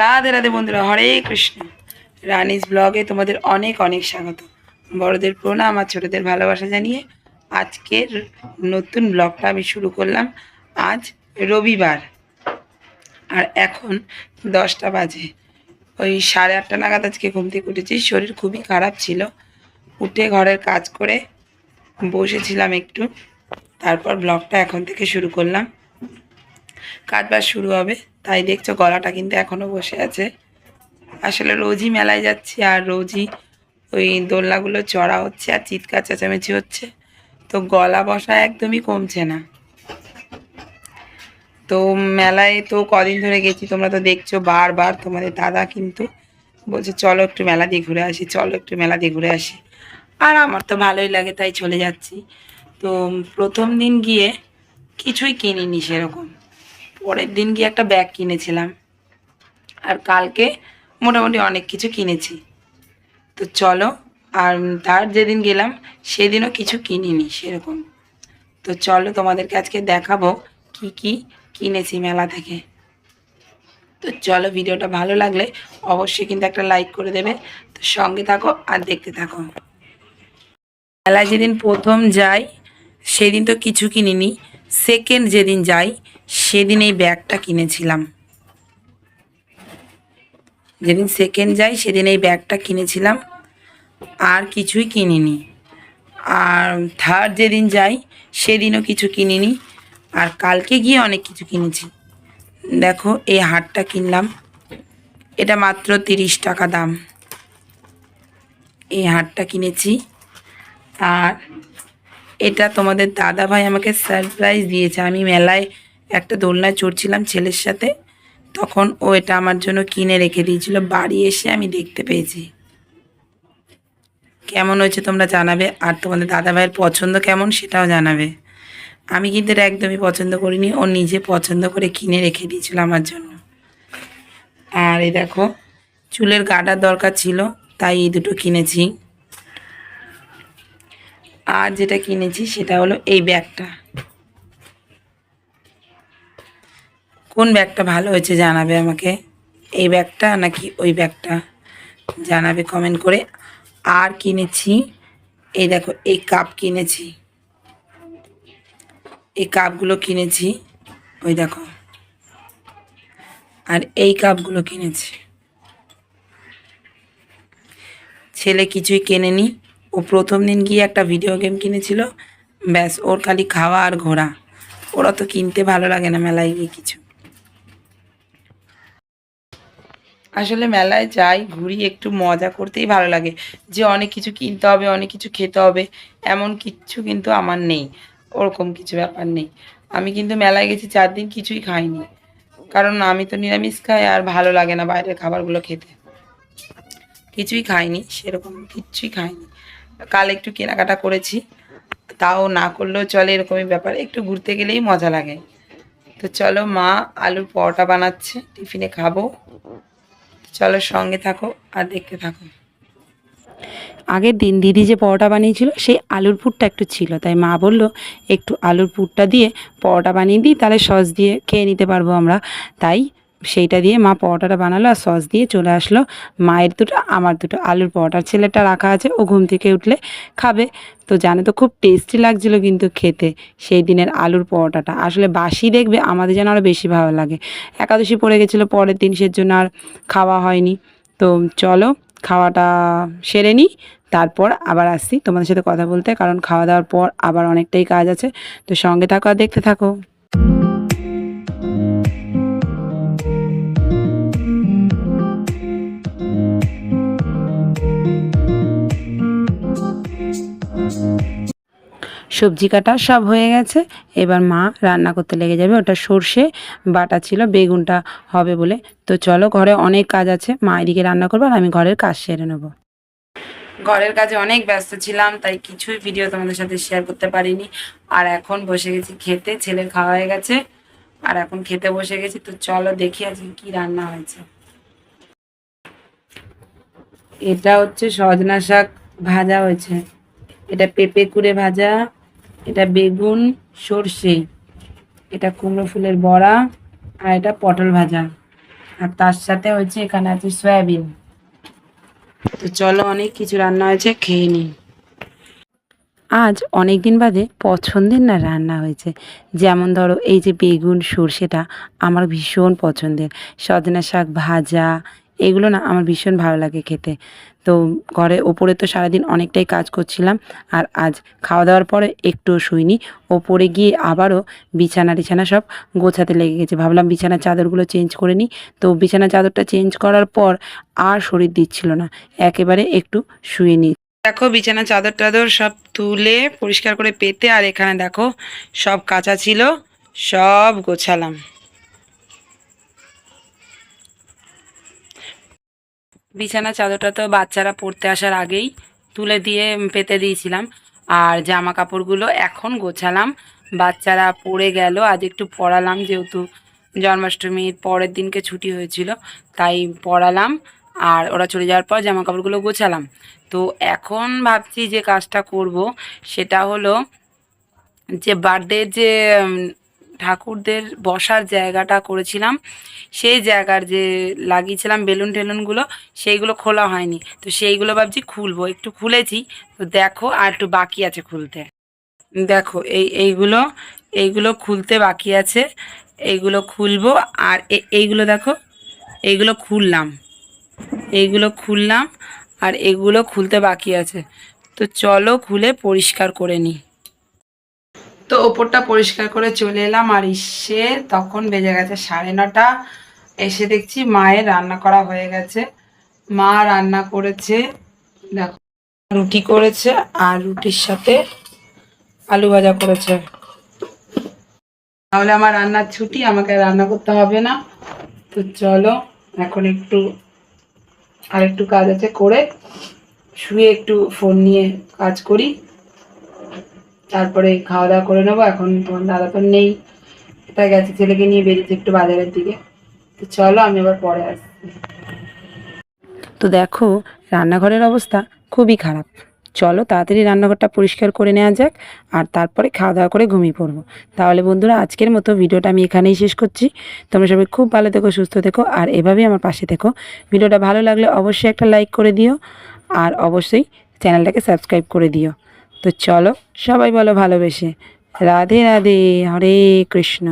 রাধে রাধে বন্ধুরা, হরে কৃষ্ণ। রানিস ব্লগে তোমাদের অনেক অনেক স্বাগত। বড়দের প্রণাম আর ছোটদের ভালোবাসা জানিয়ে আজকের নতুন ব্লগটা আমি শুরু করলাম আজ রবিবার। আর এখন দশটা বাজে। ওই সাড়ে আটটা নাগাদ আজকে ঘুম থেকে উঠেছি, শরীর খুবই খারাপ ছিল। উঠে ঘরের কাজ করে বসেছিলাম একটু, তারপর ব্লগটা এখন থেকে শুরু করলাম। কাজ বাজ শুরু হবে। তাই দেখছ গলাটা কিন্তু এখনও বসে আছে। আসলে রোজই মেলায় যাচ্ছি আর রোজই ওই দোলনাগুলো চড়া হচ্ছে আর চিৎকার চেঁচামেচি হচ্ছে। তো গলা বসা একদমই কমছে না। তো মেলায় তো কদিন ধরে গেছি, তোমরা তো দেখছ বারবার তোমাদের দাদা কিন্তু বলছে, চলো একটু মেলা দিয়ে ঘুরে আসি, চলো একটু মেলা দিয়ে ঘুরে আসি। আর আমার তো ভালোই লাগে তাই চলে যাচ্ছি। তো প্রথম দিন গিয়ে কিছুই কিনিনি সেরকম। পরের দিন গিয়ে একটা ব্যাগ কিনেছিলাম। আর কালকে মোটামুটি অনেক কিছু কিনেছি। তো চলো, আর তার যেদিন গেলাম, সেদিনও কিছু কিনিনি সেরকম। তো চলো তোমাদেরকে আজকে দেখাবো কি কি কিনেছি মেলা থেকে। তো চলো ভিডিওটা ভালো লাগলে অবশ্যই কিন্তু একটা লাইক করে দেবে। তো সঙ্গে থাকো আর দেখতে থাকো। মেলায় যেদিন প্রথম যাই, সেদিন তো কিছু কিনিনি। সেকেন্ড যেদিন যাই, সেদিন এই ব্যাগটা কিনেছিলাম। যেদিন সেকেন্ড যাই, সেদিন এই ব্যাগটা কিনেছিলাম। আর কিছুই কিনিনি। আর থার্ড যেদিন যাই, সেদিনও কিছু কিনিনি। আর কালকে গিয়ে অনেক কিছু কিনেছি। দেখো, এই হারটা কিনলাম। এটা মাত্র তিরিশ টাকা দাম। এই হারটা কিনেছি। আর এটা তোমাদের দাদা ভাই আমাকে সারপ্রাইজ দিয়েছে। আমি মেলায় একটা দোলনায় চড়ছিলাম ছেলের সাথে। তখন ও এটা আমার জন্য কিনে রেখে দিয়েছিল। বাড়ি এসে আমি দেখতে পেয়েছি। কেমন হয়েছে তোমরা জানাবে? আর তোমাদের দাদা ভাইয়ের পছন্দ কেমন সেটাও জানাবে। আমি কিন্তু এটা একদমই পছন্দ করিনি। ও নিজে পছন্দ করে কিনে রেখে দিয়েছিল আমার জন্য। আর এই দেখো, চুলের গাডার দরকার ছিল, তাই এই দুটো কিনেছি। আর যেটা কিনেছি সেটা হলো এই ব্যাগটা। কোন ব্যাগটা ভালো হয়েছে জানাবে আমাকে? এই ব্যাগটা নাকি ওই ব্যাগটা? জানাবে কমেন্ট করে। আর কিনেছি, এই দেখো, এই কাপ কিনেছি। এই কাপগুলো কিনেছি, ওই দেখো। আর এই কাপগুলো কিনেছি। ছেলে কিছুই কেনেনি। ও প্রথম দিন গিয়ে একটা ভিডিও গেম কিনেছিল। ব্যাস, ওর খালি খাওয়া আর ঘোরা। ওরা তো কিনতে ভালো লাগে না মেলায় গিয়ে কিছু। আসলে মেলায় যাই, ঘুরি, একটু মজা করতেই ভালো লাগে। যে অনেক কিছু কিনতে হবে, অনেক কিছু খেতে হবে, এমন কিচ্ছু কিন্তু আমার নেই। ওরকম কিছু ব্যাপার নেই। আমি কিন্তু মেলায় গেছি, চার দিন কিছুই খাইনি। কারণ আমি তো নিরামিষ খাই, আর ভালো লাগে না বাইরের খাবারগুলো খেতে। কিছুই খাইনি, সেরকম কিচ্ছুই খাইনি। কাল একটু কেনাকাটা করেছি। তাও না করলেও চলে এরকমই ব্যাপার। একটু ঘুরতে গেলেই মজা লাগে। তো চলো মা আলুর পরোটা বানাচ্ছে, টিফিনে খাব। চলো সঙ্গে থাকো আর দেখতে থাকো। আগের দিন দিদি যে পরোটা বানিয়েছিল, সেই আলুর পুরটা একটু ছিল। তাই মা বলল, একটু আলুর পুরটা দিয়ে পরোটা বানিয়ে দিই, তাহলে সস দিয়ে খেয়ে নিতে পারব আমরা। তাই সেইটা দিয়ে মা পরোটাটা বানালো আর সস দিয়ে চলে আসলো। মায়ের দুটো, আমার দুটো আলুর পরোটার ছেলেটা রাখা আছে, ও ঘুম থেকে উঠলে খাবে। তো জানে তো খুব টেস্টি লাগছিল কিন্তু খেতে সেই দিনের আলুর পরোটাটা। আসলে বাসি দেখবে আমাদের যেন আরও বেশি ভালো লাগে। একাদশী পড়ে গেছিল পরের দিন জন্য আর খাওয়া হয়নি। তো চলো খাওয়াটা সেরে নিই, তারপর আবার আসছি তোমাদের সাথে কথা বলতে। কারণ খাওয়া দাওয়ার পর আবার অনেকটাই কাজ আছে। তো সঙ্গে থাকো আর দেখতে থাকো। সবজি কাটা সব হয়ে গেছে। এবার মা রান্না করতে লেগে যাবে। ওটা সর্ষে বাটা ছিল, বেগুনটা হবে বলে। তো চলো, ঘরে অনেক কাজ আছে। মা এদিকে রান্না করব আর আমি ঘরের কাজ সেরে নেব। ঘরের কাজে অনেক ব্যস্ত ছিলাম, তাই কিছুই ভিডিও তোমাদের সাথে শেয়ার করতে পারিনি। আর এখন বসে গেছি খেতে, ছেলের খাওয়া হয়ে গেছে। আর এখন খেতে বসে গেছি। তো চলো দেখি আজকে কি রান্না হয়েছে। এটা হচ্ছে সজনা শাক ভাজা হয়েছে। এটা পেঁপে কুড়ে ভাজা এটা বেগুন, সর্ষে, এটা কুমড়ো ফুলের বড়া আর এটা পটল ভাজা। আর তার সাথে হচ্ছে এখানে আছে সয়াবিন। তো চলো অনেক কিছু রান্না হয়েছে, খেয়ে নিই। আজ অনেক দিন বাদে পছন্দের না রান্না হয়েছে। যেমন ধরো এই যে বেগুন, সর্ষেটা আমার ভীষণ পছন্দের। সজনা শাক ভাজা এগুলো না আমার ভীষণ ভালো লাগে খেতে। তো ঘরে ওপরে তো সারাদিন অনেকটাই কাজ করছিলাম আর আজ খাওয়া দাওয়ার পরে একটুও শুইনি। ওপরে গিয়ে আবারও বিছানা টিছানা সব গোছাতে লেগে গেছে। ভাবলাম বিছানার চাদরগুলো চেঞ্জ করে নিই। তো বিছানার চাদরটা চেঞ্জ করার পর আর শরীর দিচ্ছিল না। একেবারে একটু শুয়ে নিই দেখো বিছানা চাদর টাদর সব তুলে পরিষ্কার করে পেতে আর এখানে দেখো সব কাঁচা ছিল, সব গোছালাম। বিছানা চাদরটা তো বাচ্চারা পড়তে আসার আগেই তুলে দিয়ে পেতে দিয়েছিলাম। আর জামা কাপড়গুলো এখন গোছালাম। বাচ্চারা পড়ে গেল, আজ একটু পড়ালাম যেহেতু জন্মাষ্টমীর পরের দিনকে ছুটি হয়েছিল, তাই পড়ালাম। আর ওরা চলে যাওয়ার পর জামা কাপড়গুলো গোছালাম। তো এখন ভাবছি যে কাজটা করব, সেটা হলো যে বার্থডে যে ঠাকুরদের বসার জায়গাটা করেছিলাম। সেই জায়গার যে লাগিয়েছিলাম বেলুন টেলুনগুলো, সেইগুলো খোলা হয়নি। তো সেইগুলো ভাবছি খুলবো। একটু খুলেছি। তো দেখো আর একটু বাকি আছে খুলতে। দেখো, এই, এইগুলো এইগুলো খুলতে বাকি আছে। এইগুলো খুলবো। আর এইগুলো দেখো, এইগুলো খুললাম। এইগুলো খুললাম। আর এগুলো খুলতে বাকি আছে। তো চলো খুলে পরিষ্কার করে নিই। তো ওপরটা পরিষ্কার করে চলে এলাম আর এসে তখন বেজে গেছে সাড়ে নটা। এসে দেখছি মায়ের রান্না করা হয়ে গেছে। মা রান্না করেছে, দেখো, রুটি করেছে আর রুটির সাথে আলু ভাজা করেছে। তাহলে আমার রান্নার ছুটি, আমাকে রান্না করতে হবে না। তো চলো, এখন একটু আর একটু কাজ আছে করে শুয়ে একটু ফোন নিয়ে কাজ করি। তারপরে খাওয়া দাওয়া করে নেব, এখন তোমার দাদা তো নেই। এটা গেছে ছেলেকে নিয়ে বেরিয়েছে একটু বাজারের দিকে। তো চলো আমি আবার পরে আসছি। তো দেখো, রান্নাঘরের অবস্থা খুবই খারাপ। চলো তাড়াতাড়ি রান্নাঘরটা পরিষ্কার করে নেওয়া যাক, আর তারপরে খাওয়া দাওয়া করে ঘুমিয়ে পড়ব। তাহলে বন্ধুরা, আজকের মতো ভিডিওটা আমি এখানেই শেষ করছি। তোমরা সবাই খুব ভালো থেকো, সুস্থ থেকো, আর এভাবেই আমার পাশে থেকো। ভিডিওটা ভালো লাগলে অবশ্যই একটা লাইক করে দিও, আর অবশ্যই চ্যানেলটাকে সাবস্ক্রাইব করে দিও। তো চলো সবাই বলো ভালোবেসে। রাধে রাধে হরে কৃষ্ণ।